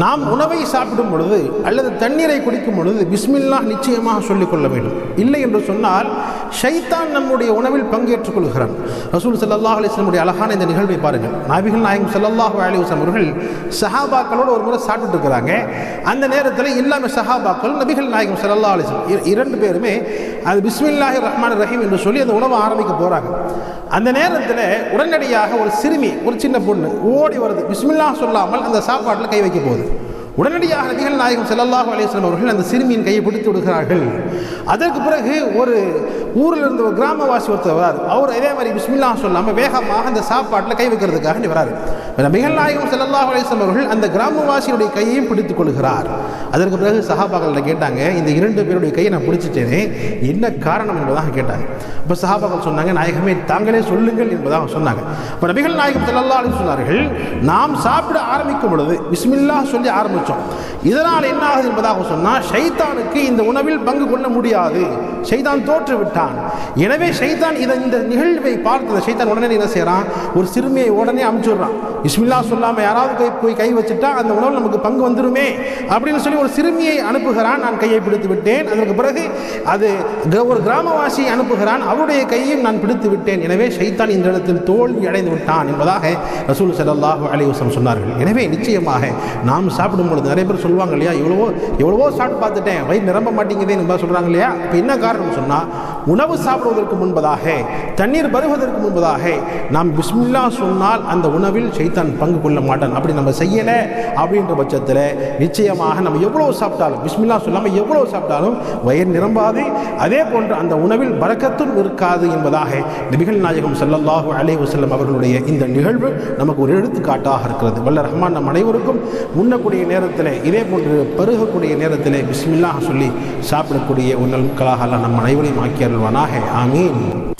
நாம் உணவை சாப்பிடும் பொழுது அல்லது தண்ணீரை குடிக்கும் பொழுது பிஸ்மில்லா நிச்சயமாக சொல்லிக்கொள்ள வேண்டும். இல்லை என்று சொன்னால் ஷைத்தான் நம்முடைய உணவில் பங்கேற்றுக் கொள்கிறான். ரசூல் சல்லாஹ் அலிஸ்லமுடைய அழகான இந்த நிகழ்வை பாருங்கள் நாபிகள் நாயகம் சல்லல்லாஹு அலிவசம் அவர்கள் சஹாபாக்களோடு ஒரு முறை சாப்பிட்டு இருக்கிறாங்க. அந்த நேரத்தில் இல்லாமல் சஹாபாக்கள் நபிகள் நாயகம் சல்லா அலிஸ்லம் இரண்டு பேருமே அது பிஸ்மில்லாஹி ரஹ்மான் ரஹீம் என்று சொல்லி அந்த உணவை ஆரம்பிக்க போகிறாங்க அந்த நேரத்தில் உடனடியாக ஒரு சிறுமி ஒரு சின்ன பொண்ணு ஓடி வருது. பிஸ்மில்லா சொல்லாமல் அந்த சாப்பாட்டில் கை வைக்க போகுது. период. உடனடியாக நபிகள் நாயகம் செல்லல்லாஹு அலையம் அவர்கள் அந்த சிறுமியின் கையை பிடித்து விடுகிறார்கள். அதற்கு பிறகு ஒரு ஊரில் இருந்த ஒரு கிராமவாசி ஒருத்தர் வரார். அவர் இதே மாதிரி பிஸ்மில்லா சொல்லாமல் வேகமாக அந்த சாப்பாட்டில் கை வைக்கிறதுக்காக வராரு. நபிகள் நாயகம் செல்லல்லாஹு அலையம் அவர்கள் அந்த கிராமவாசியுடைய கையையும் பிடித்துக் கொள்கிறார். அதற்கு பிறகு சஹாபாக்கள் கேட்டாங்க இந்த இரண்டு பேருடைய கையை நான் பிடிச்சிட்டேனே என்ன காரணம்? என்பதாக கேட்டாங்க. இப்போ சஹாபாக்கள் சொன்னாங்க நாயகமே தாங்களே சொல்லுங்கள் என்பதாக சொன்னாங்க. இப்போ நபிகள் நாயகம் செல்லல்லா அலையம் சொன்னார்கள் நாம் சாப்பிட ஆரம்பிக்கும் பொழுது பிஸ்மில்லா சொல்லி ஆரம்பித்தோம் இதனால் என்ன ஆகுது என்பதாக சொன்னால் ஷைத்தானுக்கு இந்த உணவில் பங்கு கொள்ள முடியாது. ஷைதான் தோற்று விட்டான் எனவே ஷைதான் இதை இந்த நிகழ்வை பார்த்து ஷைதான் உடனே என்ன செய்கிறான் ஒரு சிறுமியை உடனே அமுச்சுடுறான். இஸ்மில்லா சொல்லாமல் யாராவது கை போய் கை வச்சுட்டா அந்த உணவு நமக்கு பங்கு வந்துருமே அப்படின்னு சொல்லி ஒரு சிறுமியை அனுப்புகிறான். நான் கையை பிடித்து விட்டேன். அதற்கு பிறகு அது ஒரு கிராமவாசியை அனுப்புகிறான். அவருடைய கையையும் நான் பிடித்து விட்டேன். எனவே ஷைத்தான் இந்த இடத்தில் தோல்வி அடைந்து விட்டான் என்பதாக ரசூல் ஸல்லல்லாஹு அலைஹி சொன்னார்கள். எனவே நிச்சயமாக நாம் சாப்பிடும் பொழுது நிறைய பேர் சொல்லுவாங்க இல்லையா? எவ்வளவோ எவ்வளவோ சாப்பிட்டு பார்த்துட்டேன். வயிறு நிரம்ப மாட்டேங்குதே என்பதாக சொல்கிறாங்க இல்லையா? இப்போ என்ன காரணம்? சொன்னால் உணவு சாப்பிடுவதற்கு முன்பதாக தண்ணீர் பருவதற்கு முன்பதாக நாம் பிஸ்மில்லா சொன்னால் அந்த உணவில் சைத்தான் பங்கு கொள்ள மாட்டான். அப்படி நம்ம செய்யலை அப்படின்ற பட்சத்தில் நிச்சயமாக நம்ம எவ்வளோ சாப்பிட்டாலும் பிஸ்மில்லா சொல்லாமல் எவ்வளோ சாப்பிட்டாலும் வயிறு நிரம்பாது. அதே போன்று அந்த உணவில் பறக்கத்தும் இருக்காது என்பதாக நபிகள் நாயகம் சல்லல்லாஹு அலே வசல்லம் அவர்களுடைய இந்த நிகழ்வு நமக்கு ஒரு எடுத்துக்காட்டாக இருக்கிறது. வல்ல ரஹ்மான் நம் அனைவருக்கும் உண்ணக்கூடிய நேரத்தில் இதே போன்று பருகக்கூடிய நேரத்தில் பிஸ்மில்லாக சொல்லி சாப்பிடக்கூடிய உன்னல்களாக அல்லாஹ் நம் அனைவரையும் ஆக்கி அருள்வானாக. ஆமீன்.